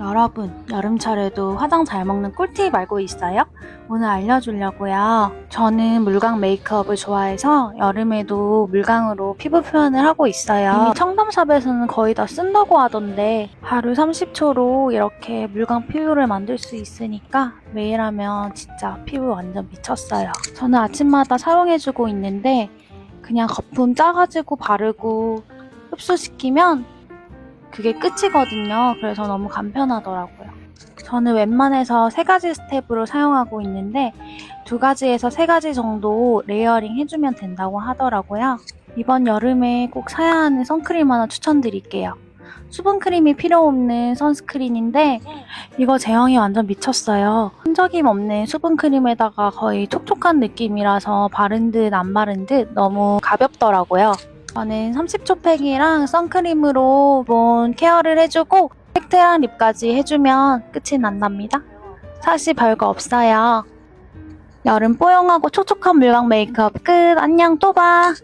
여러분, 여름철에도 화장 잘 먹는 꿀팁 알고 있어요? 오늘 알려주려고요. 저는 물광 메이크업을 좋아해서 여름에도 물광으로 피부 표현을 하고 있어요. 이미 청담샵에서는 거의 다 쓴다고 하던데 하루 30초로 이렇게 물광 피부를 만들 수 있으니까 매일 하면 진짜 피부 완전 미쳤어요. 저는 아침마다 사용해주고 있는데 그냥 거품 짜가지고 바르고 흡수시키면 그게 끝이거든요. 그래서 너무 간편하더라고요. 저는 웬만해서 세 가지 스텝으로 사용하고 있는데 두 가지에서 세 가지 정도 레이어링 해주면 된다고 하더라고요. 이번 여름에 꼭 사야 하는 선크림 하나 추천드릴게요. 수분크림이 필요 없는 선스크린인데 이거 제형이 완전 미쳤어요. 흔적임 없는 수분크림에다가 거의 촉촉한 느낌이라서 바른 듯 안 바른 듯 너무 가볍더라고요. 저는 30초 팩이랑 선크림으로 기본 케어를 해주고 팩트랑 립까지 해주면 끝이 난답니다. 사실 별거 없어요. 여름 뽀용하고 촉촉한 물광 메이크업 끝. 안녕 또 봐.